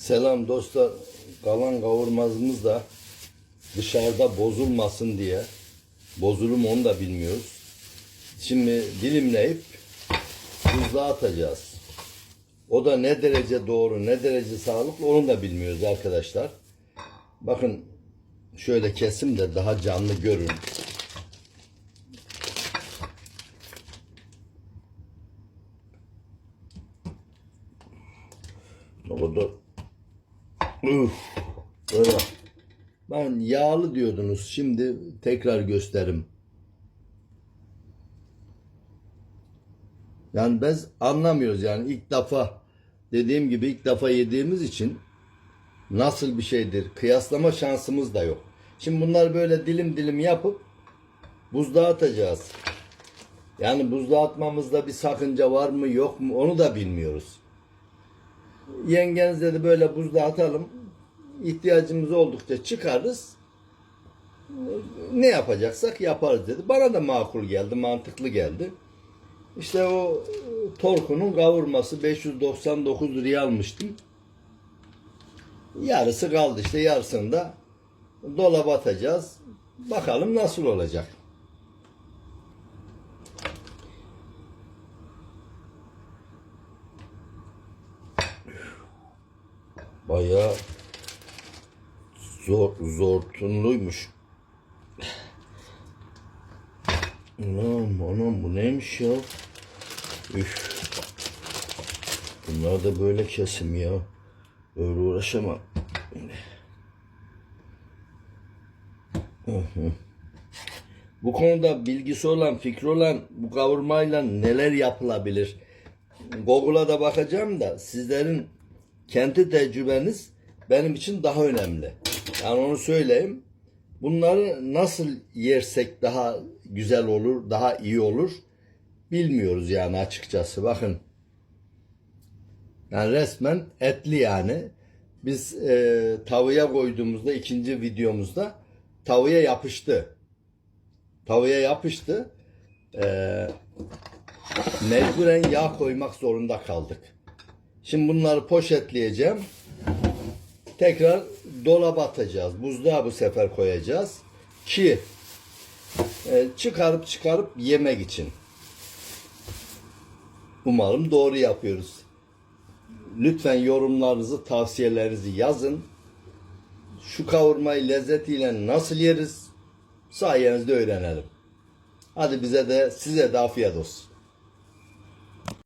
Selam dostlar. Kalan kavurmazımız da dışarıda bozulmasın diye bozulur onu da bilmiyoruz. Şimdi dilimleyip buzluğa atacağız. O da ne derece doğru, ne derece sağlıklı onu da bilmiyoruz arkadaşlar. Bakın şöyle kesim de daha canlı görün. O Ben yağlı diyordunuz. Şimdi tekrar gösterim. Yani biz anlamıyoruz yani ilk defa dediğim gibi ilk defa yediğimiz için nasıl bir şeydir kıyaslama şansımız da yok. Şimdi bunları böyle dilim dilim yapıp buzluğa atacağız. Yani buzluğa atmamızda bir sakınca var mı yok mu onu da bilmiyoruz. Yengeniz dedi böyle buzluğa atalım. İhtiyacımız oldukça çıkarız. Ne yapacaksak yaparız dedi. Bana da makul geldi, mantıklı geldi. İşte o torkunun kavurması 599 liraya almıştım. Yarısı kaldı işte yarısını da dolaba atacağız. Bakalım nasıl olacak. Bayağı zor zortunluymuş. Anam anam bu neymiş ya? Üf. Bunlar da böyle kesim ya. Öyle uğraşamam. Bu konuda bilgisi olan, fikri olan bu kavurmayla neler yapılabilir? Google'a da bakacağım da sizlerin kendi tecrübeniz benim için daha önemli. Yani onu söyleyeyim. Bunları nasıl yersek daha güzel olur, daha iyi olur bilmiyoruz yani açıkçası. Bakın. Yani resmen etli yani. Biz e, tavaya koyduğumuzda ikinci videomuzda tavaya yapıştı. Tavaya yapıştı. E, mecburen yağ koymak zorunda kaldık. Şimdi bunları poşetleyeceğim. Tekrar dolaba atacağız. Buzluğa bu sefer koyacağız. Ki e, çıkarıp çıkarıp yemek için. Umarım doğru yapıyoruz. Lütfen yorumlarınızı, tavsiyelerinizi yazın. Şu kavurmayı lezzetiyle nasıl yeriz? Sayenizde öğrenelim. Hadi bize de size de afiyet olsun.